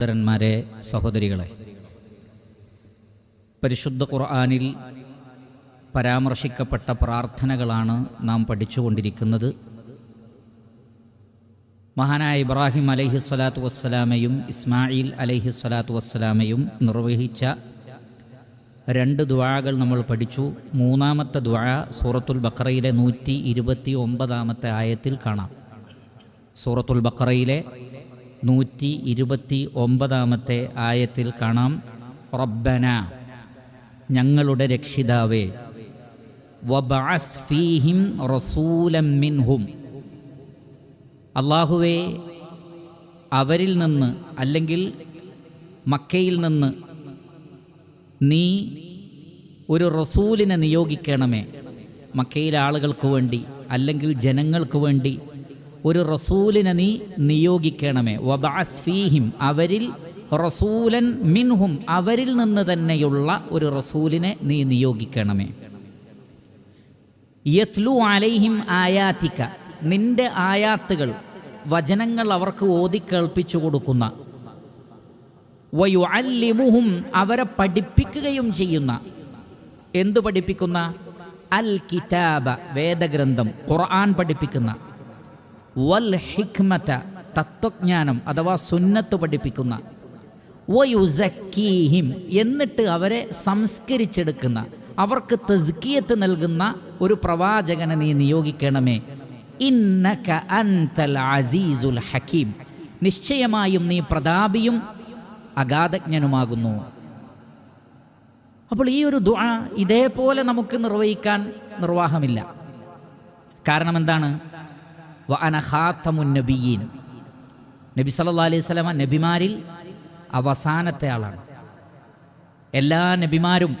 സഹോദരന്മാരെ സഹോദരികളെ പരിശുദ്ധ ഖുർആാനിൽ പരാമർശിക്കപ്പെട്ട പ്രാർത്ഥനകളാണ് നാം പഠിച്ചുകൊണ്ടിരിക്കുന്നത്. മഹാനായ ഇബ്രാഹിം അലൈഹി സ്വലാത്തു വസ്സലാമയും ഇസ്മായിൽ അലൈഹി സ്വലാത്തു വസ്സലാമയും നിർവഹിച്ച രണ്ട് ദുആകൾ നമ്മൾ പഠിച്ചു. മൂന്നാമത്തെ ദുആ സൂറത്തുൽ ബക്കറയിലെ നൂറ്റി ഇരുപത്തി ഒമ്പതാമത്തെ ആയത്തിൽ കാണാം. സൂറത്തുൽ ബക്കറയിലെ നൂറ്റി ഇരുപത്തി ഒമ്പതാമത്തെ ആയത്തിൽ കാണാം. റബ്ബന ഞങ്ങളുടെ രക്ഷിതാവേ വബഅസ് ഫീഹിം റസൂലം മിൻഹും. അള്ളാഹുവേ അവരിൽ നിന്ന് അല്ലെങ്കിൽ മക്കയിൽ നിന്ന് നീ ഒരു റസൂലിനെ നിയോഗിക്കണമേ. മക്കയിലെ ആളുകൾക്ക് വേണ്ടി അല്ലെങ്കിൽ ജനങ്ങൾക്ക് വേണ്ടി ഒരു റസൂലിനെ നീ നിയോഗിക്കണമേ. വബഅസ് ഫീഹിം അവരിൽ റസൂലൻ മിൻഹും അവരിൽ നിന്ന് തന്നെയുള്ള ഒരു റസൂലിനെ നീ നിയോഗിക്കണമേ. യത്ലു അലൈഹിം ആയാത്തിക്ക നിന്റെ ആയാത്തുകൾ വചനങ്ങൾ അവർക്ക് ഓതിക്കേൾപ്പിച്ചു കൊടുക്കുന്ന വയുഅല്ലിമുഹും അവരെ പഠിപ്പിക്കുകയും ചെയ്യുന്ന എന്തു പഠിപ്പിക്കുന്ന? അൽ കിതാബ വേദഗ്രന്ഥം ഖുർആൻ പഠിപ്പിക്കുന്ന. വൽ ഹിക്മത തത്വജ്ഞാനം അഥവാ സുന്നത്ത് പഠിപ്പിക്കുന്ന. വയുസക്കീഹിം എന്നിട്ട് അവരെ സംസ്കരിച്ചെടുക്കുന്ന. അവർക്ക് തസ്കിയത്ത് നൽകുന്ന ഒരു പ്രവാചകനെ നീ നിയോഗിക്കണമേ. ഇന്നക അൻതൽ അസീസുൽ ഹക്കീം. നിശ്ചയമായും നീ പ്രതാപിയും അഗാധജ്ഞനുമാകുന്നു. അപ്പോൾ ഈ ഒരു ദുആ ഇതേപോലെ നമുക്ക് നിർവഹിക്കാൻ നിർവാഹമില്ല. കാരണം എന്താണ്? വ നബി സല്ലാ അലൈഹി സ്വലാമ നബിമാരിൽ അവസാനത്തെ ആളാണ്. എല്ലാ നബിമാരും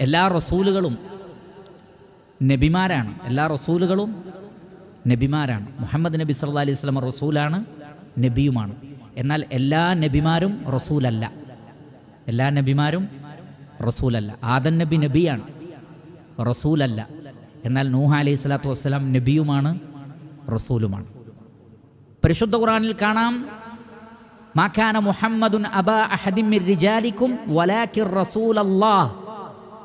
എല്ലാ റസൂലുകളും നബിമാരാണ്. എല്ലാ റസൂലുകളും നബിമാരാണ്. മുഹമ്മദ് നബി സല്ലാ അലൈഹി സ്വലമ റസൂലാണ് നബിയുമാണ്. എന്നാൽ എല്ലാ നബിമാരും റസൂലല്ല. എല്ലാ നബിമാരും റസൂലല്ല. ആദൻ നബി നബിയാണ്. റസൂലല്ല. എന്നാൽ നൂഹ അലൈഹി സ്വലാത്തു വസ്സലാം നബിയുമാണ് റസൂലുമാണ്. പരിശുദ്ധ ഖുറാനിൽ കാണാം മാക്കാന മുഹമ്മദുൻ അബ അഹദിം മിർ റിജാലിക്കും വലാക്കിർ റസൂലല്ലാഹ്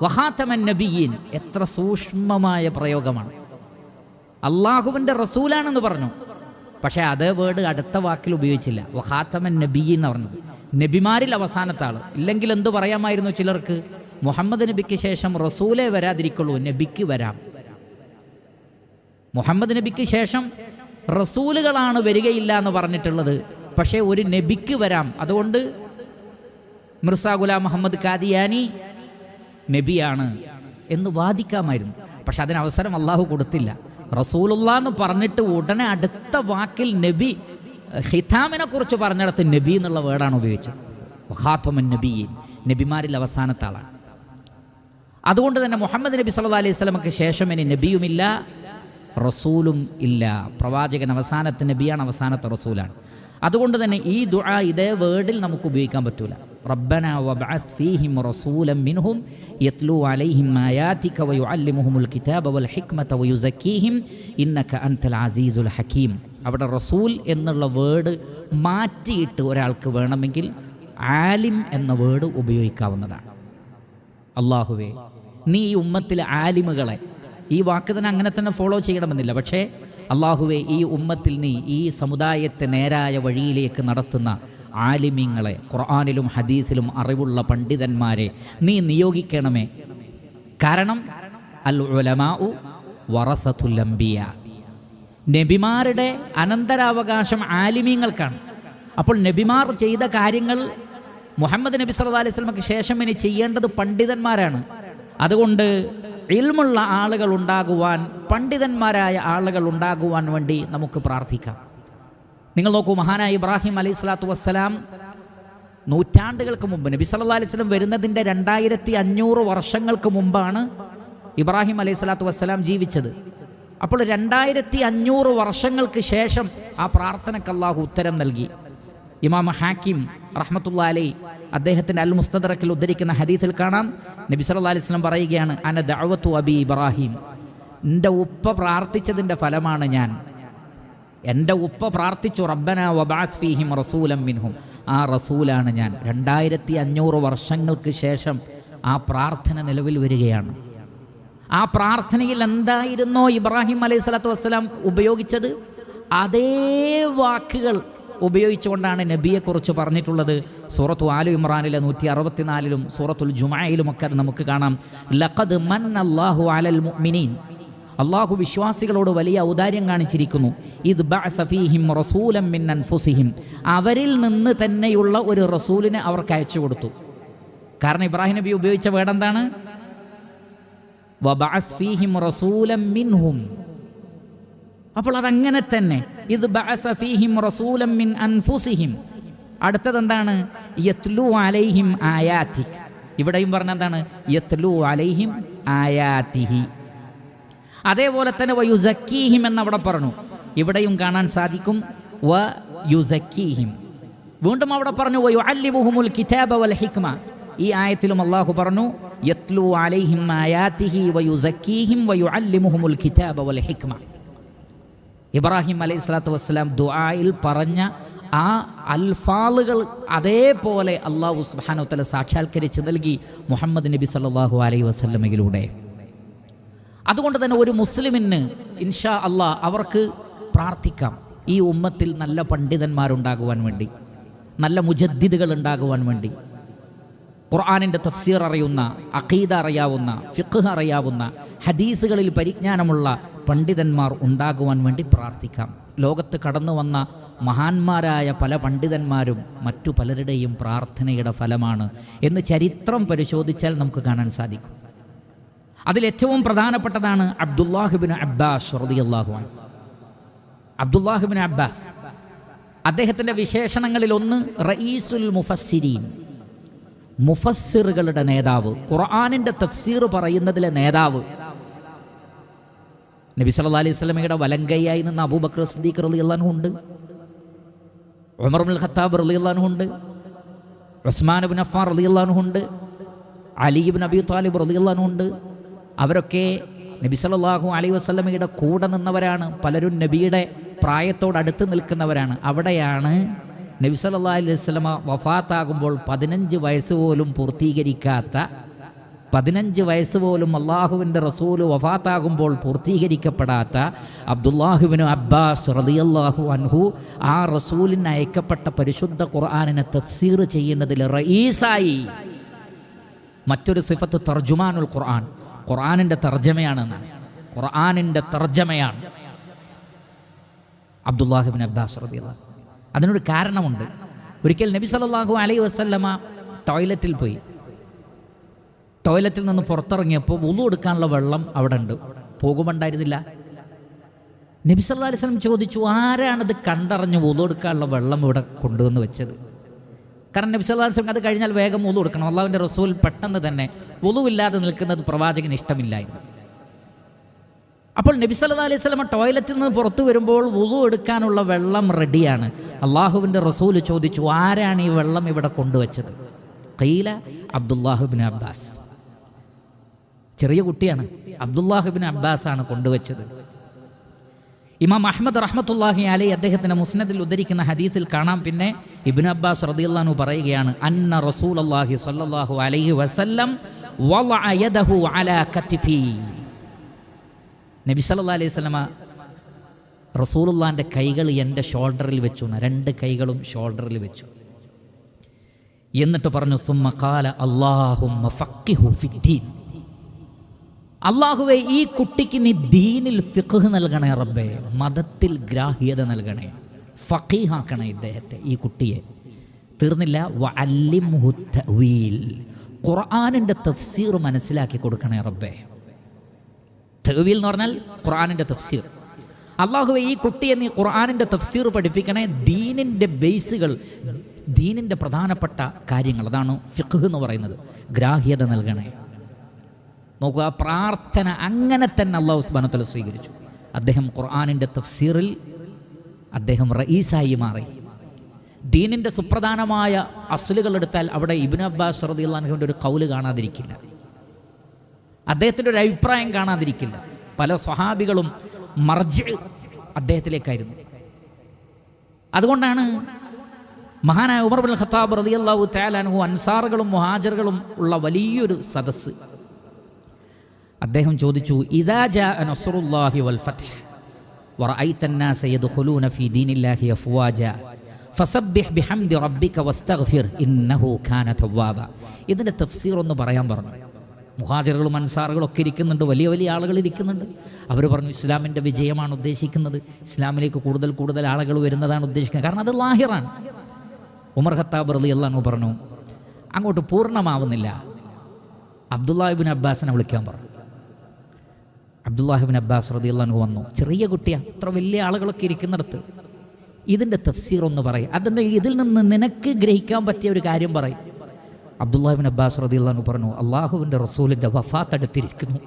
വഹാത്തമൻ നബിയീൻ. എത്ര സൂക്ഷ്മമായ പ്രയോഗമാണ്. അള്ളാഹുവിന്റെ റസൂലാണെന്ന് പറഞ്ഞു. പക്ഷേ അതേ വേർഡ് അടുത്ത വാക്കിൽ ഉപയോഗിച്ചില്ല. വഹാത്തമൻ നബിയീൻ എന്ന് പറഞ്ഞത്. നബിമാരിൽ അവസാനത്തെ ആൾ ഇല്ലെങ്കിൽ എന്തു പറയാമായിരുന്നു ചിലർക്ക്? മുഹമ്മദ് നബിക്ക് ശേഷം റസൂലേ വരാതിരിക്കുള്ളൂ നബിക്ക് വരാം. മുഹമ്മദ് നബിക്ക് ശേഷം റസൂലുകളാണ് വരികയില്ല എന്ന് പറഞ്ഞിട്ടുള്ളത്. പക്ഷേ ഒരു നബിക്ക് വരാം. അതുകൊണ്ട് മിർസ ഗുലാം മുഹമ്മദ് കാദിയാനി നബിയാണ് എന്ന് വാദിക്കാമായിരുന്നു. പക്ഷെ അതിന് അവസരം അള്ളാഹു കൊടുത്തില്ല. റസൂലുള്ള എന്ന് പറഞ്ഞിട്ട് ഉടനെ അടുത്ത വാക്കിൽ നബി ഹിതാമിനെ കുറിച്ച് പറഞ്ഞിടത്ത് നബി എന്നുള്ള വേർഡാണ് ഉപയോഗിച്ചത്. വഹാത്തുമൻ നബിമാരിൽ അവസാനത്തെ ആളാണ്. അതുകൊണ്ട് തന്നെ മുഹമ്മദ് നബി സല്ലാ അലൈഹി സ്വലമക്ക് ശേഷം ഇനി നബിയുമില്ല. റസൂലും ഇല്ല. പ്രവാചകൻ അവസാനത്തെ നബിയാണ് അവസാനത്തെ റസൂലാണ്. അതുകൊണ്ട് തന്നെ ഈ ദുആ ഇതേ വേർഡിൽ നമുക്ക് ഉപയോഗിക്കാൻ പറ്റൂല. റബ്ബന വബഅസ് ഫീഹിം റസൂലൻ മിൻഹും യത്ലു അലൈഹിം ആയാതിക വയുഅല്ലിമുഹുൽ കിതാബ വൽ ഹിക്മത വയുസക്കീഹിം ഇന്നക അൻതൽ അസീസുൽ ഹക്കീം അവിടെ റസൂൽ എന്നുള്ള വേർഡ് മാറ്റിയിട്ട് ഒരാൾക്ക് വേണമെങ്കിൽ ആലിം എന്ന വേർഡ് ഉപയോഗിക്കാവുന്നതാണ്. അള്ളാഹുവേ നീ ഈ ഉമ്മത്തിലെ ആലിമുകളെ ഈ വാക്ക് തന്നെ അങ്ങനെ തന്നെ ഫോളോ ചെയ്യണമെന്നില്ല. പക്ഷേ അള്ളാഹുവെ ഈ ഉമ്മത്തിൽ നീ ഈ സമുദായത്തെ നേരായ വഴിയിലേക്ക് നടത്തുന്ന ആലിമ്യങ്ങളെ ഖുർആാനിലും ഹദീസിലും അറിവുള്ള പണ്ഡിതന്മാരെ നീ നിയോഗിക്കണമേ. കാരണം അൽ ഉലമാഉ നബിമാരുടെ അനന്തരാവകാശം ആലിമ്യങ്ങൾക്കാണ് അപ്പോൾ നബിമാർ ചെയ്ത കാര്യങ്ങൾ മുഹമ്മദ് നബി സല്ലാ അലൈഹി വസല്ലമക്ക് ശേഷം ഇനി ചെയ്യേണ്ടത് പണ്ഡിതന്മാരാണ്. അതുകൊണ്ട് ഇൽമുള്ള ആളുകൾ ഉണ്ടാകുവാൻ പണ്ഡിതന്മാരായ ആളുകൾ ഉണ്ടാകുവാൻ വേണ്ടി നമുക്ക് പ്രാർത്ഥിക്കാം. നിങ്ങൾ നോക്കൂ മഹാനായ ഇബ്രാഹിം അലൈഹി സ്വലാത്തു വസ്സലാം നൂറ്റാണ്ടുകൾക്ക് മുമ്പ് നബി സല്ലാ അലൈഹി സ്വലം വരുന്നതിന്റെ രണ്ടായിരത്തി അഞ്ഞൂറ് വർഷങ്ങൾക്ക് മുമ്പാണ് ഇബ്രാഹിം അലൈഹി സ്വലാത്തു വസ്സലാം ജീവിച്ചത്. അപ്പോൾ രണ്ടായിരത്തി അഞ്ഞൂറ് വർഷങ്ങൾക്ക് ശേഷം ആ പ്രാർത്ഥനയ്ക്ക് അള്ളാഹു ഉത്തരം നൽകി. ഇമാം ഹാക്കിം റഹ്മത്തുള്ള അലൈ. അദ്ദേഹത്തിന്റെ അൽ മുസ്തദറക്കിൽ ഉദ്ധരിക്കുന്ന ഹദീസിൽ കാണാം. നബി സല്ലല്ലാഹു അലൈഹി സ്വലം പറയുകയാണ് അന ദഅവത്തു അബി ഇബ്രാഹിം. എന്റെ ഉപ്പ പ്രാർത്ഥിച്ചതിന്റെ ഫലമാണ് ഞാൻ. എന്റെ ഉപ്പ പ്രാർത്ഥിച്ചു റബ്ബന വബാസ് ഫീഹിം റസൂലം മിൻഹും. ആ റസൂലാണ് ഞാൻ. രണ്ടായിരത്തി അഞ്ഞൂറ് വർഷങ്ങൾക്ക് ശേഷം ആ പ്രാർത്ഥന നിലവിൽ വരികയാണ്. ആ പ്രാർത്ഥനയിൽ എന്തായിരുന്നോ ഇബ്രാഹിം അലൈഹി സ്വലാത്തു വസ്സലാം ഉപയോഗിച്ചത്? അതേ വാക്കുകൾ ഉപയോഗിച്ചുകൊണ്ടാണ് നബിയെക്കുറിച്ച് പറഞ്ഞിട്ടുള്ളത്. സൂറത്തു ആലു ഇമ്രാനിലെ നൂറ്റി അറുപത്തിനാലിലും സൂറത്തുൽ ജുമായിലുമൊക്കെ അത് നമുക്ക് കാണാം. ലഖദ് മൻ അല്ലാഹു അലൽ മുഅ്മിനീൻ. അള്ളാഹു വിശ്വാസികളോട് വലിയ ഔദാര്യം കാണിച്ചിരിക്കുന്നു. ഇത് ബഅസഫീഹിം റസൂലം മിൻ അൻഫുസിഹിം. അവരിൽ നിന്ന് തന്നെയുള്ള ഒരു റസൂലിനെ അവർക്ക് അയച്ചു കൊടുത്തു. കാരണം ഇബ്രാഹിം നബി ഉപയോഗിച്ച വേർഡ് എന്താണ് ഫീഹിം മിൻഹും. അപ്പോൾ അതങ്ങനെ തന്നെ ഇത് ബഅസ ഫീഹിം റസൂലം മിൻ അൻഫുസിഹിം. അടുത്തത് എന്താണ്? യത്ലു അലൈഹിം ആയാത്തിക് ഇവിടെയും പറഞ്ഞ എന്താണ്? യത്ലു അലൈഹിം ആയാത്തിഹി അതേപോലെ തന്നെ വ യുസക്കീഹിം എന്നവിടെ പറഞ്ഞു. ഇവിടെയും കാണാൻ സാധിക്കും വ യുസക്കീഹിം വീണ്ടും അവിടെ പറഞ്ഞു വ യുഅല്ലിമുഹുമുൽ കിതാബ വൽ ഹിക്മ. ഈ ആയത്തിലും അള്ളാഹു പറഞ്ഞു യത്ലു അലൈഹിം ആയാത്തിഹി വ യുസക്കീഹിം വ യുഅല്ലിമുഹുമുൽ കിതാബ വൽ ഹിക്മ. ഇബ്രാഹിം അലൈഹി സ്വലാത്തു വസ്സലാം ദുആയിൽ പറഞ്ഞ ആ അൽഫാളുകൾ അതേപോലെ അള്ളാഹു സുബ്ഹാനഹു വതആല സാക്ഷാത്കരിച്ച് നൽകി മുഹമ്മദ് നബി സല്ലാഹു അലൈഹി വസ്ലമയിലൂടെ അതുകൊണ്ട് തന്നെ ഒരു മുസ്ലിമിന് ഇൻഷാ അള്ളാഹ് അവർക്ക് പ്രാർത്ഥിക്കാം. ഈ ഉമ്മത്തിൽ നല്ല പണ്ഡിതന്മാരുണ്ടാകുവാൻ വേണ്ടി നല്ല മുജദ്ദിദുകൾ ഉണ്ടാകുവാൻ വേണ്ടി. ഖുർആാനിന്റെ തഫ്സീർ അറിയുന്ന അഖീദ അറിയാവുന്ന ഫിഖ് അറിയാവുന്ന ഹദീസുകളിൽ പരിജ്ഞാനമുള്ള പണ്ഡിതന്മാർ ഉണ്ടാകുവാൻ വേണ്ടി പ്രാർത്ഥിക്കാം. ലോകത്ത് കടന്നു വന്ന മഹാന്മാരായ പല പണ്ഡിതന്മാരും മറ്റു പലരുടെയും പ്രാർത്ഥനയുടെ ഫലമാണ് എന്ന് ചരിത്രം പരിശോധിച്ചാൽ നമുക്ക് കാണാൻ സാധിക്കും. അതിലേറ്റവും പ്രധാനപ്പെട്ടതാണ് അബ്ദുല്ലാഹിബിൻ അബ്ബാസ് റളിയല്ലാഹു അൻഹു. അബ്ദുല്ലാഹിബിൻ അബ്ബാസ്. അദ്ദേഹത്തിന്റെ വിശേഷണങ്ങളിൽ ഒന്ന് റയീസുൽ മുഫസ്സിരീൻ. മുഫസ്സിറുകളുടെ നേതാവ് ഖുർആാനിന്റെ തഫ്സീർ പറയുന്നതിലെ നേതാവ്. നബി സല്ലല്ലാഹു അലൈഹി സ്വലമയുടെ വലങ്കയ്യായി നിന്ന് അബൂബക്കർ സിദ്ദീഖ് റളിയല്ലാഹു ഉണ്ട്. ഉമർ ബിൻ ഖത്താബ് റളിയല്ലാഹു ഉണ്ട്. ഉസ്മാൻ ഇബ്നു അഫ്ഫാൻ റളിയല്ലാഹു ഉണ്ട്. അലി നബി താലിബ് റളിയല്ലാഹു ഉണ്ട്. അവരൊക്കെ നബി സല്ലല്ലാഹു അലൈഹി വസല്ലമയുടെ കൂടെ നിന്നവരാണ്. പലരും നബിയുടെ പ്രായത്തോടടുത്ത് നിൽക്കുന്നവരാണ്. അവിടെയാണ് നബി സല്ലല്ലാഹു അലൈഹി വഫാത്താകുമ്പോൾ പതിനഞ്ച് വയസ്സ് പോലും പൂർത്തീകരിക്കാത്ത പതിനഞ്ച് വയസ്സ് പോലും അള്ളാഹുവിന്റെ റസൂൽ വഫാത്താകുമ്പോൾ പൂർത്തീകരിക്കപ്പെടാത്ത അബ്ദുല്ലാഹുവിന് അബ്ബാസ് റളിയല്ലാഹു അൻഹു ആ റസൂലിന് അയക്കപ്പെട്ട പരിശുദ്ധ ഖുർആാനിനെ തഫ്സീർ ചെയ്യുന്നതിൽ റയീസായി മറ്റൊരു സിഫത്ത് തർജുമാനുൽ ഖുർആൻ. ഖുർആാനിന്റെ തർജമയാണെന്ന്. ഖുർആാനിന്റെ തർജമയാണ് അബ്ദുല്ലാഹിബിൻ അബ്ബാസ് റളിയല്ലാഹു അതിനൊരു കാരണമുണ്ട്. ഒരിക്കൽ നബി സല്ലല്ലാഹു അലൈ വസല്ലമ ടോയ്ലറ്റിൽ പോയി. ടോയ്ലറ്റിൽ നിന്ന് പുറത്തിറങ്ങിയപ്പോൾ വുളു എടുക്കാനുള്ള വെള്ളം അവിടെ ഉണ്ട് പോകുമുണ്ടായിരുന്നില്ല നബി സല്ലാ അലൈഹി വസല്ലം ചോദിച്ചു ആരാണത് കണ്ടറിഞ്ഞ് വുളു എടുക്കാനുള്ള വെള്ളം ഇവിടെ കൊണ്ടുവന്ന് വെച്ചത്? കാരണം നബി സല്ലാ അലൈഹി വസല്ലം അത് കഴിഞ്ഞാൽ വേഗം വുളു എടുക്കണം. അള്ളാഹുവിന്റെ റസൂൽ പെട്ടെന്ന് തന്നെ വുളുവില്ലാതെ നിൽക്കുന്നത് പ്രവാചകന് ഇഷ്ടമില്ലായിരുന്നു. അപ്പോൾ നബി സല്ലാ അലൈഹി വസല്ലം ടോയ്ലറ്റിൽ നിന്ന് പുറത്തു വരുമ്പോൾ വുളു എടുക്കാനുള്ള വെള്ളം റെഡിയാണ്. അള്ളാഹുവിന്റെ റസൂൽ ചോദിച്ചു ആരാണ് ഈ വെള്ളം ഇവിടെ കൊണ്ടുവച്ചത്? കയ്യില അബ്ദുല്ലാഹുബിൻ അബ്ബാസ്. ചെറിയ കുട്ടിയാണ് അബ്ദുല്ലാഹുബിൻ അബ്ബാസ് ആണ് കൊണ്ടുവച്ചത്. ഇമാം അഹമ്മദ് റഹ്മത്തുല്ലാഹി അലി അദ്ദേഹത്തിന്റെ മുസ്നദിൽ ഉദ്ധരിക്കുന്ന ഹദീസിൽ കാണാം. പിന്നെ ഇബിൻ അബ്ബാസ് റദിയുള്ളു പറയുകയാണ് അന്ന റസൂൽ അള്ളാഹി സല്ലാഹു അലൈഹി വസല്ലം നബി സല്ലല്ലാഹു അലൈഹി വസല്ലമ റസൂലുള്ളാന്റെ കൈകൾ എന്റെ ഷോൾഡറിൽ വെച്ചു. രണ്ട് കൈകളും ഷോൾഡറിൽ വെച്ചു. എന്നിട്ട് പറഞ്ഞു സുമ്മ കാല അല്ലാഹുമ്മ ഫഖിഹു ഫിദ്ദീൻ. അള്ളാഹുവെ ഈ കുട്ടിക്ക് നീ ദീനിൽ ഫിഖ് നൽകണേ റബ്ബേ മതത്തിൽ ഗ്രാഹ്യത നൽകണേ ഫക്കീഹാക്കണേ ഇദ്ദേഹത്തെ ഈ കുട്ടിയെ. തീർന്നില്ല ഖുർആനിന്റെ തഫ്സീർ മനസ്സിലാക്കി കൊടുക്കണേ റബ്ബേ. തഅ്വീൽ എന്ന് പറഞ്ഞാൽ ഖുർആാനിന്റെ തഫ്സീർ. അള്ളാഹുവെ ഈ കുട്ടിയെ നീ ഖുർആാനിന്റെ തഫ്സീർ പഠിപ്പിക്കണേ ദീനിന്റെ ബേസുകൾ ദീനിന്റെ പ്രധാനപ്പെട്ട കാര്യങ്ങൾ. അതാണ് ഫിഖ് എന്ന് പറയുന്നത്. ഗ്രാഹ്യത നൽകണേ. നോക്കുക പ്രാർത്ഥന അങ്ങനെ തന്നെ അള്ളാഹു സ്ബാനത്തല സ്വീകരിച്ചു. അദ്ദേഹം ഖുർആാനിന്റെ തഫ്സീറിൽ അദ്ദേഹം റയീസായി മാറി. ദീനിന്റെ സുപ്രധാനമായ അസലുകൾ എടുത്താൽ അവിടെ ഇബിൻ അബ്ബാസ് റദിയുള്ള ഒരു കൗൽ കാണാതിരിക്കില്ല. അദ്ദേഹത്തിൻ്റെ ഒരു അഭിപ്രായം കാണാതിരിക്കില്ല പല സ്വഹാബികളും മർജ് അദ്ദേഹത്തിലേക്കായിരുന്നു അതുകൊണ്ടാണ് മഹാനായ ഉമർ ബിൻ ഖത്താബ് റളിയല്ലാഹു തആലാനഹു അൻസാറുകളും മുഹാജറുകളും ഉള്ള വലിയൊരു സദസ്സ് അദ്ദേഹം ചോദിച്ചു ഇദാ ജാഅ നസ്റുല്ലാഹി വൽ ഫത്ഹ് ورأيت الناس يدخلون في دين الله أفواجا فسبح بحمد ربك واستغفر إنه كان توابا ഇതിൻ്റെ തഫ്സീർ ഒന്ന് പറയാൻ പറഞ്ഞു മുഹാജിറുകളും അൻസാറുകളും ഒക്കെ ഇരിക്കുന്നുണ്ട്. വലിയ വലിയ ആളുകൾ ഇരിക്കുന്നുണ്ട്. അവർ പറഞ്ഞു ഇസ്ലാമിന്റെ വിജയമാണ് ഉദ്ദേശിക്കുന്നത്. ഇസ്ലാമിലേക്ക് കൂടുതൽ കൂടുതൽ ആളുകൾ വരുന്നതാണ് ഉദ്ദേശിക്കുന്നത്. കാരണം അത് ലാഹിറാണ്. ഉമർ ഖത്താബ് റലി അള്ളാഹു പറഞ്ഞു അങ്ങോട്ട് പൂർണമാവുന്നില്ല. അബ്ദുല്ലാഹിബിൻ അബ്ബാസിനെ വിളിക്കാൻ പറഞ്ഞു. അബ്ദുല്ലാഹിബിൻ അബ്ബാസ് റതി അള്ളാഹു വന്നു ചെറിയ കുട്ടി അത്ര വലിയ ആളുകളൊക്കെ ഇരിക്കുന്നിടത്ത്. ഇതിന്റെ തഫ്സീർ ഒന്ന് പറയും. അതിന്റെ ഇതിൽ നിന്ന് നിനക്ക് ഗ്രഹിക്കാൻ പറ്റിയ ഒരു കാര്യം പറയും. അബ്ദുല്ലാഹിബിൻ അബ്ബാസ് റദിയുള്ള പറഞ്ഞു അള്ളാഹുവിന്റെ റസൂലിന്റെ വഫാത്ത് അടുത്തിരിക്കുന്നു.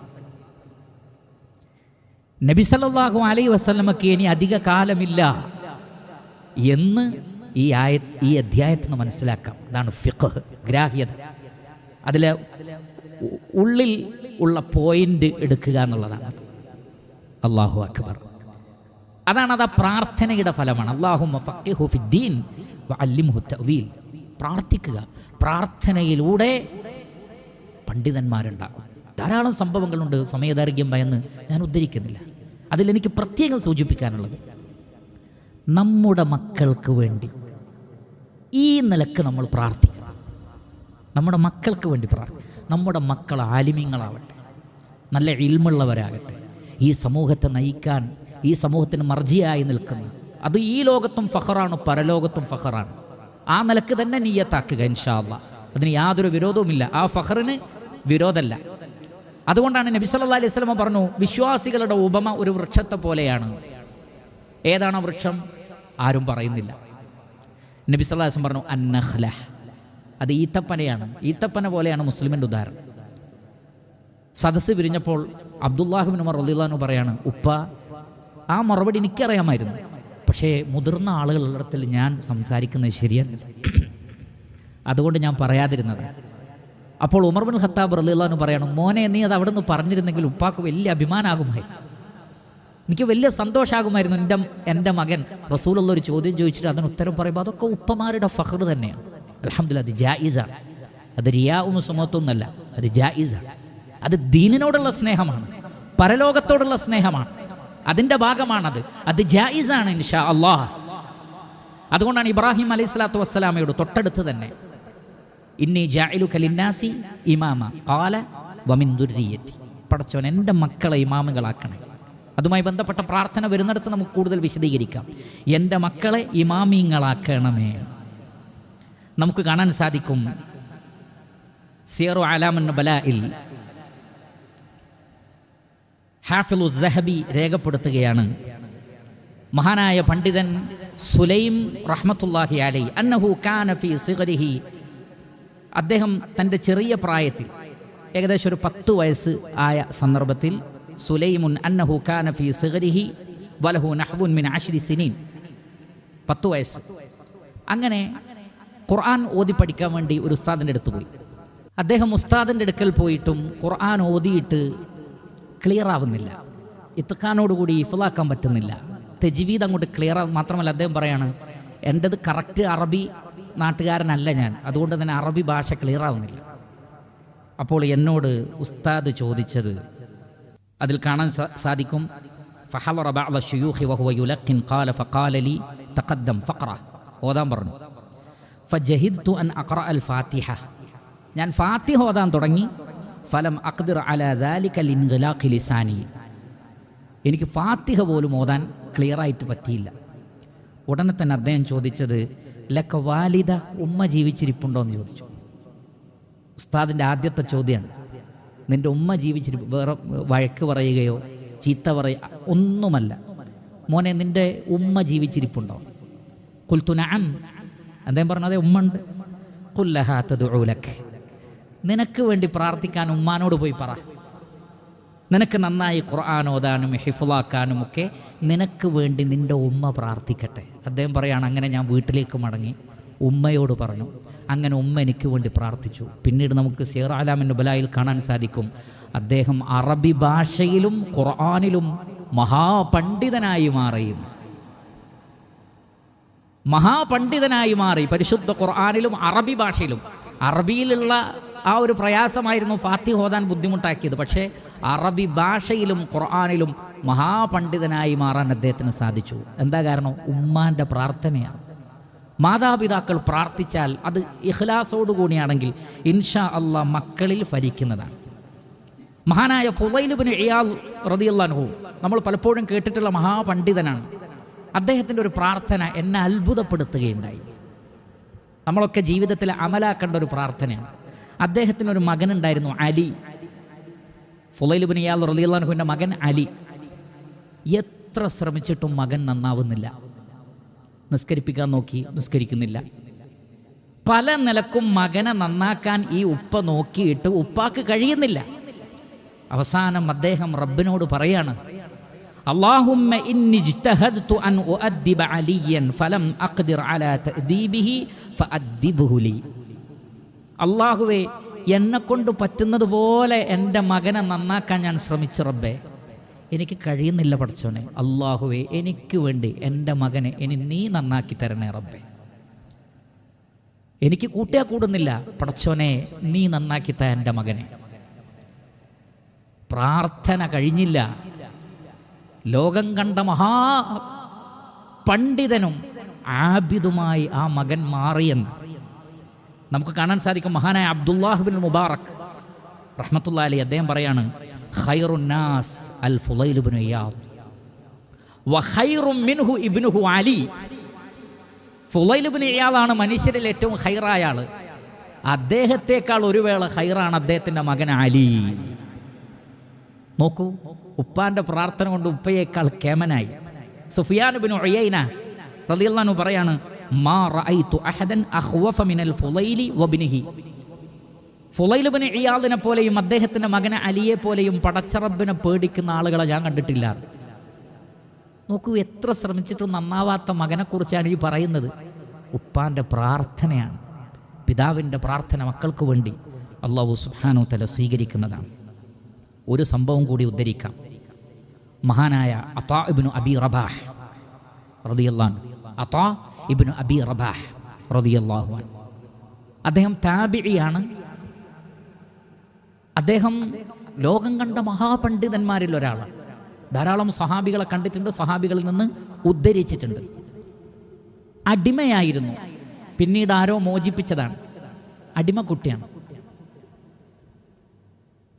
നബി സല്ലല്ലാഹു അലൈ വസ്ലമക്ക് ഇനി അധിക കാലമില്ല എന്ന് ഈ ആയ ഈ അധ്യായത്തിൽ നിന്ന് മനസ്സിലാക്കാം. അതാണ് ഫിഖ് ഗ്രാഹ്യത. അതിൽ ഉള്ളിൽ ഉള്ള പോയിന്റ് എടുക്കുക എന്നുള്ളതാണ്. അള്ളാഹു അക്ബർ. അതാണ് അത് ആ പ്രാർത്ഥനയുടെ ഫലമാണ്. അള്ളാഹു ഫിദ്ദീൻ തവീൽ പ്രാർത്ഥിക്കുക. പ്രാർത്ഥനയിലൂടെ പണ്ഡിതന്മാരുണ്ടാകും ധാരാളം സംഭവങ്ങളുണ്ട്. സമയദൈർഘ്യം ഭയന്ന് ഞാൻ ഉദ്ധരിക്കുന്നില്ല. അതിലെനിക്ക് പ്രത്യേകം സൂചിപ്പിക്കാനുള്ളത്. നമ്മുടെ മക്കൾക്ക് വേണ്ടി ഈ നിലയ്ക്ക് നമ്മൾ പ്രാർത്ഥിക്കണം. നമ്മുടെ മക്കൾക്ക് വേണ്ടി പ്രാർത്ഥിക്കും നമ്മുടെ മക്കൾ ആലിമ്യങ്ങളാവട്ടെ നല്ല ഇൽമുള്ളവരാകട്ടെ. ഈ സമൂഹത്തെ നയിക്കാൻ ഈ സമൂഹത്തിന് മർജിയായി നിൽക്കുന്ന അത് ഈ ലോകത്തും ഫഹറാണ് പരലോകത്തും ഫഹറാണ്. ആ നിലയ്ക്ക് തന്നെ നീയത്താക്കുക ഇൻഷാല്ല അതിന് യാതൊരു വിരോധവുമില്ല. ആ ഫഹറിന് വിരോധമല്ല. അതുകൊണ്ടാണ് നബി സല്ലല്ലാഹു അലൈഹി സ്വലമ പറഞ്ഞു വിശ്വാസികളുടെ ഉപമ ഒരു വൃക്ഷത്തെ പോലെയാണ്. ഏതാണ് വൃക്ഷം? ആരും പറയുന്നില്ല. നബി സല്ലാ വസ്ലം പറഞ്ഞു അന്നഹ്ല അത് ഈത്തപ്പനയാണ്. ഈത്തപ്പന പോലെയാണ് മുസ്ലിമിന്റെ ഉദാഹരണം. സദസ്സ് പിരിഞ്ഞപ്പോൾ അബ്ദുല്ലാഹിബിൻ ഉമർ റളിയല്ലാഹു പറയാണ് ഉപ്പ ആ മറുപടി എനിക്കറിയാമായിരുന്നു. പക്ഷേ മുതിർന്ന ആളുകളിടത്തിൽ ഞാൻ സംസാരിക്കുന്നത് ശരിയല്ല. അതുകൊണ്ട് ഞാൻ പറയാതിരുന്നത്. അപ്പോൾ ഉമർ ബിൻ ഖത്താബ് റളിയല്ലാഹു പറയണം മോനെ നീ അത് അവിടെ നിന്ന് പറഞ്ഞിരുന്നെങ്കിൽ ഉപ്പാക്ക് വലിയ അഭിമാനമാകുമായിരുന്നു എനിക്ക് വലിയ സന്തോഷമാകുമായിരുന്നു എന്റെ എന്റെ മകൻ. റസൂലുള്ള ഒരു ചോദ്യം ചോദിച്ചിട്ട് അതിന് ഉത്തരം പറയുമ്പോൾ അതൊക്കെ ഉപ്പമാരുടെ ഫഹർ തന്നെയാണ്. അലഹമില്ല അത് ജായിസാണ് അത് റിയാവും സുമത്തൊന്നുമല്ല അത് ജായിസാണ് അത് ദീനിനോടുള്ള സ്നേഹമാണ് പരലോകത്തോടുള്ള സ്നേഹമാണ്. അതിന്റെ ഭാഗമാണത്. അത് ജായിസാണ് ഇൻഷാ അള്ളാഹ് അതുകൊണ്ടാണ് ഇബ്രാഹിം അലൈഹി സ്വലാത്തു വസ്സലാമയോട് തൊട്ടടുത്ത് തന്നെ ഇന്നി ജായിലു കലിന്നാസി ഇമാമ. കാല വമിന്ദുരിയെത്തി പടച്ചവൻ എന്റെ മക്കളെ ഇമാമുകളാക്കണേ. അതുമായി ബന്ധപ്പെട്ട പ്രാർത്ഥന വരുന്നിടത്ത് നമുക്ക് കൂടുതൽ വിശദീകരിക്കാം. എന്റെ മക്കളെ ഇമാമിങ്ങളാക്കണമേ. നമുക്ക് കാണാൻ സാധിക്കും. സിയറു ആലാമൻ ബലായിൽ ഹാഫിലു ദഹബി രേഖപ്പെടുത്തുകയാണ്. മഹാനായ പണ്ഡിതൻ സുലൈം റഹ്മത്തുല്ലാഹി അലൈ അന്നഹു കാനഫി സിഗരിഹി. അദ്ദേഹം തന്റെ ചെറിയ പ്രായത്തിൽ ഏകദേശം ഒരു പത്ത് വയസ്സ് ആയ സന്ദർഭത്തിൽ സുലൈമുൻ അന്നഹു കാനഫി സിഗരിഹി വലഹു നഹ്വുൻ മിൻ ആഷിരി സിനീൻ. പത്ത് വയസ്സ്. അങ്ങനെ ഖുർആൻ ഓതി പഠിക്കാൻ വേണ്ടി ഒരു ഉസ്താദിന്റെ അടുത്ത് പോയി. അദ്ദേഹം ഉസ്താദിന്റെ അടുക്കൽ പോയിട്ടും ഖുർആൻ ഓതിയിട്ട് ക്ലിയർ ആവുന്നില്ല. ഇത്തക്കാനോടുകൂടി ഇഫിളാക്കാൻ പറ്റുന്നില്ല. തെജിവീത് അങ്ങോട്ട് ക്ലിയർ ആവും മാത്രമല്ല അദ്ദേഹം പറയാണ് എന്റെത് കറക്റ്റ് അറബി നാട്ടുകാരനല്ല ഞാൻ. അതുകൊണ്ട് തന്നെ അറബി ഭാഷ ക്ലിയർ ആവുന്നില്ല. അപ്പോൾ എന്നോട് ഉസ്താദ് ചോദിച്ചത് അതിൽ കാണാൻ സാധിക്കും? യുലഖിൻ ഖാല ഫഖാല തഖദ്ദം ഫഖറ. ഓതാൻ പറഞ്ഞു. ഫജഹിദ്തു അൻ അഖറ അൽ ഫാത്തിഹ. ഞാൻ ഫാത്തിഹ ഓതാൻ തുടങ്ങി. ഫലം അഖ്ദിർ അല ദാലിക ഇൻഗലാഖി ലിസാനി. എനിക്ക് ഫാത്തിഹ പോലും ഓതാൻ ക്ലിയറായിട്ട് പറ്റിയില്ല. ഉടനെ തന്നെ അദ്ദേഹം ചോദിച്ചത് ലക്ക വാലിദ ഉമ്മ ജീവിച്ചിരിപ്പുണ്ടോ? എന്ന് ചോദിച്ചു. ഉസ്താദിന്റെ ആദ്യത്തെ ചോദ്യമാണ് നിന്റെ ഉമ്മ ജീവിച്ചിരിപ്പ് വേറെ വഴക്ക് പറയുകയോ ചീത്ത പറയുക ഒന്നുമല്ല. മോനെ നിന്റെ ഉമ്മ ജീവിച്ചിരിപ്പുണ്ടോ? കുൽത്തുനാം അദ്ദേഹം പറഞ്ഞു അതെ ഉമ്മ ഉണ്ട്. കുല്ലഹാത്തത് കുല്ലഹാത്തതുലക്ക് നിനക്ക് വേണ്ടി പ്രാർത്ഥിക്കാൻ ഉമ്മാനോട് പോയി പറ. നിനക്ക് നന്നായി ഖുർആൻ ഓതാനും ഹിഫുലാക്കാനും ഒക്കെ നിനക്ക് വേണ്ടി നിന്റെ ഉമ്മ പ്രാർത്ഥിക്കട്ടെ. അദ്ദേഹം പറയാണ് അങ്ങനെ ഞാൻ വീട്ടിലേക്ക് മടങ്ങി. ഉമ്മയോട് പറഞ്ഞു അങ്ങനെ ഉമ്മ എനിക്ക് വേണ്ടി പ്രാർത്ഥിച്ചു. പിന്നീട് നമുക്ക് സീർ ആലാമിൻ ബലായിൽ കാണാൻ സാധിക്കും. അദ്ദേഹം അറബി ഭാഷയിലും ഖുർആാനിലും മഹാപണ്ഡിതനായി മാറിയും മഹാപണ്ഡിതനായി മാറി. പരിശുദ്ധ ഖുർആാനിലും അറബി ഭാഷയിലും. അറബിയിലുള്ള ആ ഒരു പ്രയാസമായിരുന്നു ഫാത്തി ഹോദാൻ ബുദ്ധിമുട്ടാക്കിയത്. പക്ഷേ അറബി ഭാഷയിലും ഖുർആാനിലും മഹാപണ്ഡിതനായി മാറാൻ അദ്ദേഹത്തിന് സാധിച്ചു. എന്താ കാരണം? ഉമ്മാന്റെ പ്രാർത്ഥനയാണ്. മാതാപിതാക്കൾ പ്രാർത്ഥിച്ചാൽ അത് ഇഖ്ലാസോടു കൂടിയാണെങ്കിൽ ഇൻഷാ അള്ളാഹ് മക്കളിൽ ഫലിക്കുന്നതാണ്. മഹാനായ ഫുലൈലുബിന് ഇയാൽ റതിയല്ലാൻഹു നമ്മൾ പലപ്പോഴും കേട്ടിട്ടുള്ള മഹാപണ്ഡിതനാണ്. അദ്ദേഹത്തിന്റെ ഒരു പ്രാർത്ഥന എന്നെ അത്ഭുതപ്പെടുത്തുകയുണ്ടായി. നമ്മളൊക്കെ ജീവിതത്തിൽ അമലാക്കേണ്ട ഒരു പ്രാർത്ഥനയാണ്. അദ്ദേഹത്തിന് ഒരു മകനുണ്ടായിരുന്നു അലി. ഫുലൈലുബിൻ ഇയാൾ റതിയല്ലാൻഹുവിന്റെ മകൻ അലി. എത്ര ശ്രമിച്ചിട്ടും മകൻ നന്നാവുന്നില്ല. നിസ്കരിപ്പിക്കാൻ നോക്കി നിസ്കരിക്കുന്നില്ല. പല നിലക്കും മകനെ നന്നാക്കാൻ ഈ ഉപ്പ നോക്കിയിട്ട് ഉപ്പാക്ക് കഴിയുന്നില്ല. അവസാനം അദ്ദേഹം റബ്ബിനോട് പറയാണ് ഫഅദ്ദിബ്ഹു ലി. അള്ളാഹുവേ എന്നെ കൊണ്ട് പറ്റുന്നത് പോലെ എന്റെ മകനെ നന്നാക്കാൻ ഞാൻ ശ്രമിച്ചു റബ്ബേ. എനിക്ക് കഴിയുന്നില്ല പഠിച്ചോനെ അള്ളാഹുവേ എനിക്ക് വേണ്ടി എന്റെ മകനെ ഇനി നീ നന്നാക്കി തരണേ റബ്ബേ. എനിക്ക് കൂട്ടിയാ കൂടുന്നില്ല. പടച്ചോനെ നീ നന്നാക്കി ത എന്റെ മകനെ. പ്രാർത്ഥന കഴിഞ്ഞില്ല. ലോകം കണ്ട മഹാ പണ്ഡിതനും ആബിദുമായി ആ മകൻ മാറിയെന്ന് നമുക്ക് കാണാൻ സാധിക്കും മഹാനായ അബ്ദുല്ലാഹുബിൻ മുബാറക്. റഹ്മത്തുള്ള അലി അദ്ദേഹം പറയാണ് ഖൈറുന്നാസ് അൽ ഫുലൈലുബിൻ മിൻഹു ഇബ്നുഹു അലി. മനുഷ്യരിൽ ഏറ്റവും ഹൈറായ ആൾ. അദ്ദേഹത്തെക്കാൾ ഒരു വേള ഹൈറാണ് അദ്ദേഹത്തിന്റെ മകൻ അലി. നോക്കൂ ഉപ്പാന്റെ പ്രാർത്ഥന കൊണ്ട് ഉപ്പയേക്കാൾ കേമനായി. സുഫിയാനുബിൻ ഒയ്യൈന പറയാണ് മാ അഹദൻ അഖ്വഫ മിനൽ ഫുലൈലി വബ്നിഹി. ഇയാദിനെ പോലെയും അദ്ദേഹത്തിന്റെ മകനെ അലിയെ പോലെയും പടച്ചറബിനെ പേടിക്കുന്ന ആളുകളെ ഞാൻ കണ്ടിട്ടില്ല. നോക്കൂ എത്ര ശ്രമിച്ചിട്ടും നന്നാവാത്ത മകനെക്കുറിച്ചാണ് ഈ പറയുന്നത്. ഉപ്പാന്റെ പ്രാർത്ഥനയാണ്. പിതാവിന്റെ പ്രാർത്ഥന മക്കൾക്ക് വേണ്ടി അള്ളാഹു സുബ്ഹാനഹു തല സ്വീകരിക്കുന്നതാണ്. ഒരു സംഭവം കൂടി ഉദ്ധരിക്കാം. മഹാനായ അതാ ഇബ്നു അബി റബാഹ് റബിയല്ലാൻ അത്താ ഇബ്നു അബി റബാഹ് റളിയല്ലാഹു അൻഹു. അദ്ദേഹം താബിഴിയാണ് അദ്ദേഹം ലോകം കണ്ട മഹാപണ്ഡിതന്മാരിൽ ഒരാളാണ്. ധാരാളം സഹാബികളെ കണ്ടിട്ടുണ്ട് സഹാബികളിൽ നിന്ന് ഉദ്ധരിച്ചിട്ടുണ്ട്. അടിമയായിരുന്നു. പിന്നീട് ആരോ മോചിപ്പിച്ചതാണ്. അടിമ കുട്ടിയാണ്.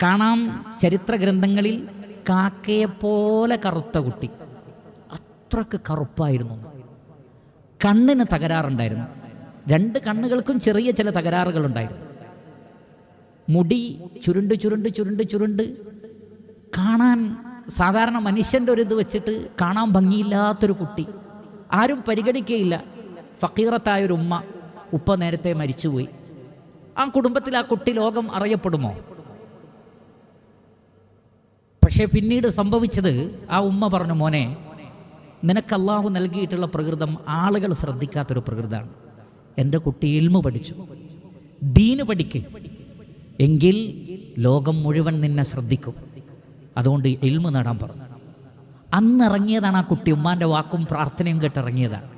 കാണാം ചരിത്ര ഗ്രന്ഥങ്ങളിൽ കാക്കയെപ്പോലെ കറുത്ത കുട്ടി. അത്രയ്ക്ക് കറുപ്പായിരുന്നു. കണ്ണിന് തകരാറുണ്ടായിരുന്നു. രണ്ട് കണ്ണുകൾക്കും ചെറിയ ചില തകരാറുകളുണ്ടായിരുന്നു. മുടി ചുരുണ്ട് ചുരുണ്ട് ചുരുണ്ട് ചുരുണ്ട് കാണാൻ സാധാരണ മനുഷ്യന്റെ ഒരു ഇത് വെച്ചിട്ട് കാണാൻ ഭംഗിയില്ലാത്തൊരു കുട്ടി. ആരും പരിഗണിക്കുകയില്ല ഫക്കീറത്തായൊരു ഉമ്മ ഉപ്പ നേരത്തെ മരിച്ചുപോയി. ആ കുടുംബത്തിൽ ആ കുട്ടി ലോകം അറിയപ്പെടുമോ? പക്ഷേ പിന്നീട് സംഭവിച്ചത് ആ ഉമ്മ പറഞ്ഞു മോനെ നിനക്ക് അള്ളാഹു നൽകിയിട്ടുള്ള പ്രകൃതം ആളുകൾ ശ്രദ്ധിക്കാത്തൊരു പ്രകൃതമാണ്. എന്റെ കുട്ടി ഇൽമു പഠിച്ചു. ദീന് പഠിക്ക്. എങ്കിൽ ലോകം മുഴുവൻ നിന്നെ ശ്രദ്ധിക്കും. അതുകൊണ്ട് ഇൽമു നേടാൻ പറഞ്ഞു അന്നിറങ്ങിയതാണ് ആ കുട്ടി ഉമ്മാന്റെ വാക്കും പ്രാർത്ഥനയും കേട്ടിറങ്ങിയതാണ്.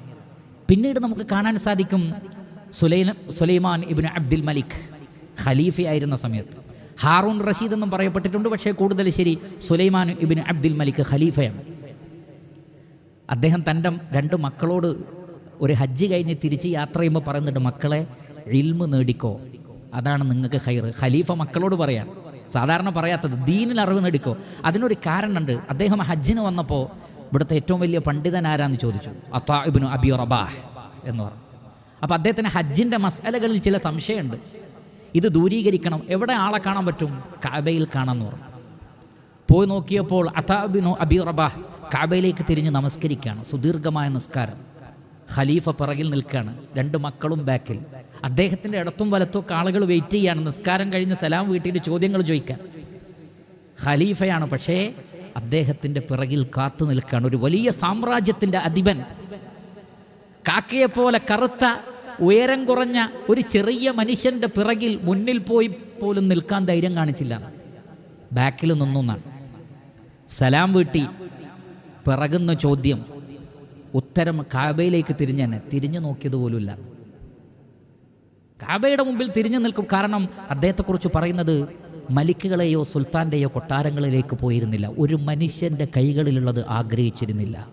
പിന്നീട് നമുക്ക് കാണാൻ സാധിക്കും സുലൈന സുലൈമാൻ ഇബിൻ അബ്ദുൽ മലിക് ഖലീഫയായിരുന്ന സമയത്ത്. ഹാറൂൺ റഷീദ് എന്നും പറയപ്പെട്ടിട്ടുണ്ട് പക്ഷേ കൂടുതൽ ശരി സുലൈമാൻ ഇബിൻ അബ്ദുൽ മലിക് ഖലീഫയാണ്. അദ്ദേഹം തന്റെ രണ്ട് മക്കളോട് ഒരു ഹജ്ജ് കഴിഞ്ഞ് തിരിച്ച് യാത്ര ചെയ്യുമ്പോൾ പറയുന്നുണ്ട് മക്കളെ ഇൽമ് നേടിക്കോ. അതാണ് നിങ്ങൾക്ക് ഹൈർ ഖലീഫ മക്കളോട് പറയാൻ സാധാരണ പറയാത്തത് ദീനിൽ അറിവ് നേടിക്കോ. അതിനൊരു കാരണമുണ്ട്. അദ്ദേഹം ഹജ്ജിന് വന്നപ്പോൾ ഇവിടുത്തെ ഏറ്റവും വലിയ പണ്ഡിതൻ ആരാന്ന് ചോദിച്ചു? അത്താബിനു അബി റബാഹ് എന്ന് പറഞ്ഞു. അപ്പോൾ അദ്ദേഹത്തിന് ഹജ്ജിന്റെ മസാലകളിൽ ചില സംശയമുണ്ട്. ഇത് ദൂരീകരിക്കണം. എവിടെ ആളെ കാണാൻ പറ്റും? കാബയിൽ കാണാമെന്ന് പറഞ്ഞു. പോയി നോക്കിയപ്പോൾ അതാബിനു അബി റബാഹ് കാബയിലേക്ക് തിരിഞ്ഞ് നമസ്കരിക്കുകയാണ്. സുദീർഘമായ നിസ്കാരം. ഖലീഫ പിറകിൽ നിൽക്കുകയാണ്. രണ്ട് മക്കളും ബാക്കിൽ. അദ്ദേഹത്തിന്റെ ഇടത്തും വലത്തും ആളുകൾ വെയിറ്റ് ചെയ്യാണ് നിസ്കാരം കഴിഞ്ഞ് സലാം വീട്ടിയിട്ട് ചോദ്യങ്ങൾ ചോദിക്കാൻ. ഖലീഫയാണ്. പക്ഷേ അദ്ദേഹത്തിന്റെ പിറകിൽ കാത്തു നിൽക്കുകയാണ്. ഒരു വലിയ സാമ്രാജ്യത്തിന്റെ അധിപൻ. കാക്കയെപ്പോലെ കറുത്ത ഉയരം കുറഞ്ഞ ഒരു ചെറിയ മനുഷ്യന്റെ പിറകിൽ മുന്നിൽ പോയി പോലും നിൽക്കാൻ ധൈര്യം കാണിച്ചില്ല. ബാക്കിൽ നിന്നു സലാം വീട്ടി പിറകുന്ന ചോദ്യം ഉത്തരം കാബയിലേക്ക് തിരിഞ്ഞെന്നെ തിരിഞ്ഞു നോക്കിയതുപോലുമില്ല കാബയുടെ മുമ്പിൽ തിരിഞ്ഞു നിൽക്കും കാരണം അദ്ദേഹത്തെക്കുറിച്ച് പറയുന്നത് മലിക്കുകളെയോ സുൽത്താന്റെയോ കൊട്ടാരങ്ങളിലേക്ക് പോയിരുന്നില്ല. ഒരു മനുഷ്യന്റെ കൈകളിലുള്ളത് ആഗ്രഹിച്ചിരുന്നില്ല.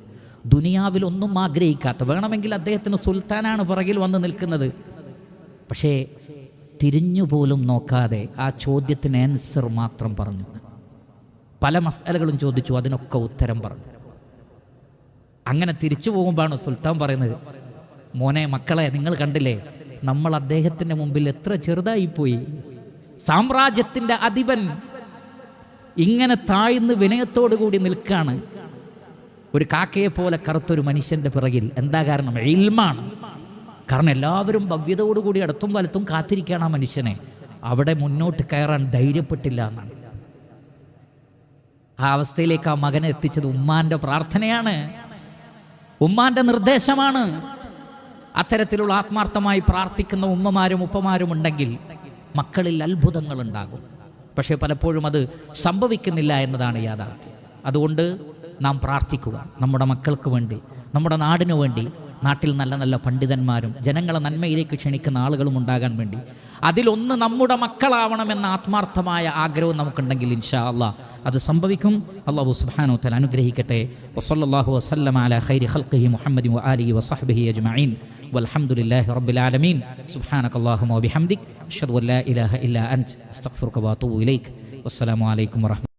ദുനിയാവിൽ ഒന്നും ആഗ്രഹിക്കാത്ത വേണമെങ്കിൽ അദ്ദേഹത്തിന് സുൽത്താനാണ് പുറകിൽ വന്ന് നിൽക്കുന്നത്. പക്ഷേ തിരിഞ്ഞു പോലും നോക്കാതെ ആ ചോദ്യത്തിന് ആൻസർ മാത്രം പറഞ്ഞു. പല മസാലകളും ചോദിച്ചു അതിനൊക്കെ ഉത്തരം പറഞ്ഞു. അങ്ങനെ തിരിച്ചു പോകുമ്പോഴാണ് സുൽത്താൻ പറയുന്നത് മോനെ മക്കളെ നിങ്ങൾ കണ്ടില്ലേ? നമ്മൾ അദ്ദേഹത്തിന്റെ മുമ്പിൽ എത്ര ചെറുതായിപ്പോയി. സാമ്രാജ്യത്തിന്റെ അധിപൻ ഇങ്ങനെ താഴ്ന്ന് വിനയത്തോടു കൂടി നിൽക്കുകയാണ്. ഒരു കാക്കയെ പോലെ കറുത്തൊരു മനുഷ്യന്റെ പിറകിൽ. എന്താ കാരണം? ഇൽമാണ്. കാരണം എല്ലാവരും ഭവ്യതയോടുകൂടി അടുത്തും വലത്തും കാത്തിരിക്കുകയാണ് ആ മനുഷ്യനെ. അവിടെ മുന്നോട്ട് കയറാൻ ധൈര്യപ്പെട്ടില്ല എന്നാണ്. ആ അവസ്ഥയിലേക്ക് ആ മകനെ എത്തിച്ചത് ഉമ്മാന്റെ പ്രാർത്ഥനയാണ്. ഉമ്മാന്റെ നിർദ്ദേശമാണ്. അത്തരത്തിലുള്ള ആത്മാർത്ഥമായി പ്രാർത്ഥിക്കുന്ന ഉമ്മമാരും ഉപ്പമാരും ഉണ്ടെങ്കിൽ മക്കളിൽ അത്ഭുതങ്ങൾ ഉണ്ടാകും. പക്ഷേ പലപ്പോഴും അത് സംഭവിക്കുന്നില്ല എന്നതാണ് യാഥാർത്ഥ്യം. അതുകൊണ്ട് നാം പ്രാർത്ഥിക്കുക. നമ്മുടെ മക്കൾക്ക് വേണ്ടി നമ്മുടെ നാടിനു വേണ്ടി നാട്ടിൽ നല്ല നല്ല പണ്ഡിതന്മാരും ജനങ്ങളെ നന്മയിലേക്ക് ക്ഷണിക്കുന്ന ആളുകളും ഉണ്ടാകാൻ വേണ്ടി. അതിലൊന്ന് നമ്മുടെ മക്കളാവണമെന്ന ആത്മാർത്ഥമായ ആഗ്രഹം നമുക്കുണ്ടെങ്കിൽ ഇൻഷാ അള്ളാഹ് അത് സംഭവിക്കും. അള്ളാഹു സുബാനോ തല അനുഗ്രഹിക്കട്ടെ. വസല്ലല്ലാഹു വസല്ലമ അലാ ഖൈരി ഖൽഖിഹി മുഹമ്മദി വആലിഹി വസഹ്ബിഹി അജ്മഈൻ. വൽഹംദുലില്ലാഹി റബ്ബിൽ ആലമീൻ. സുബ്ഹാനകല്ലാഹുമ്മ വബിഹംദിക് അഷ്ഹദു അൻ ലാ ഇലാഹ ഇല്ല അൻത. അസ്തഗ്ഫിറുക വഅതൂബു ഇലൈക്. വസ്സലാമു അലൈക്കും വറഹ്മത്തുള്ളാഹി